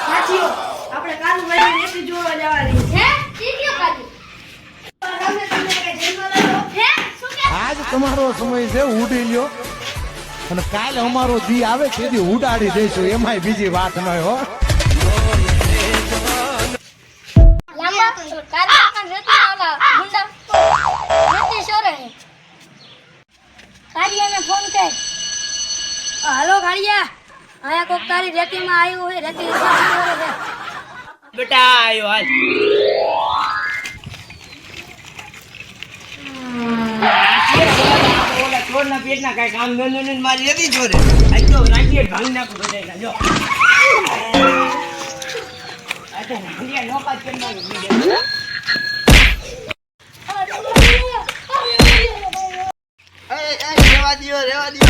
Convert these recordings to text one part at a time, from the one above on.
સાથીઓ આપણે ભાઈ જોવા જવાની હે? આજ તમારો સમય છે ઉડી લ્યો. અને કાલ અમારો દી આવે તેથી ઉડાડી દઈશું એમાંય બીજી વાત ન હો. કાઢિયાને ફોન કર. હાલો ગાડિયા અહીંયા કોક તારી રેતીમાં આવ્યું હોય રેતી બેટા આયો હાલ ચોરના પેટના કાંઈ કામ ધંધો નહીં ને મારી લેતી ચોરે આજ તો રાખીએ ભાંગી નાખું બધાયના, જો આ તો ભાંગ્યા નોકા જ કરી નાખું બીજા. એ, એ, રેવા દ્યો, રેવા દ્યો,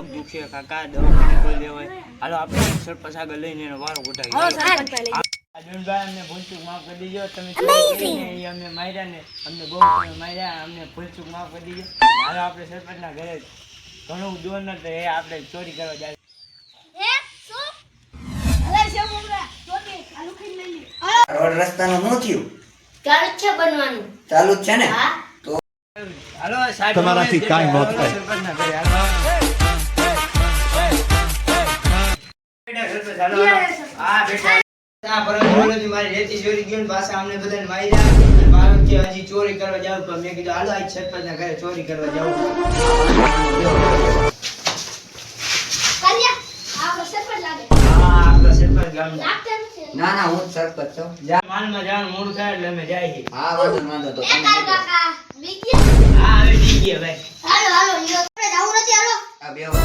પગ દુખે કાકા દવાખાને કોઈ લેવાય. હાલો આપણે સરપંચ આગળ લઈને એનો વારો ઉઠાવી સરપંચ અર્જુનભાઈ અમને ભૂલચૂક માફ કરી દીજો. તમે ચોરી અમને માર્યા ને અમને બહુ તમે માર્યા અમને ભૂલચૂક માફ કરી દીજો. હાલો આપણે સરપંચના ઘરે ઘણું દૂર નથી એ આપણે ચોરી કરવા જાય. હે શું? અરે છે મુંગરા ચોટી આલુ ખાઈ લઈ લે. રોડ રસ્તાનું શું થયું? ચાલુ છે બનવાનું. ચાલુ છે ને? હા. હાલો સાહેબ તમારાથી કાંઈ ન ઘરે હાલો. બેટા. આ પરમ મારી રેતી ચોરી ગયું પાછા અમને બધાને માર્યા અને કે હજી ચોરી કરવા જાવ પણ મેં કીધું હાલો આજ સરપંચના ઘરે ચોરી કરવા જાવ કાલિયા આપણો સરપંચ લાગે. હા આપણો સરપંચ ગામનો. લાગતા નથી. ના ના હું સરપંચ છું. જા માલમાં જવાનું મોડું થાય એટલે અમે જાય હા વાંધો વાંધો તો હા હવે ઠીક છે ભાઈ. હાલો હાલો આપણે જવું નથી હાલો. આ બે.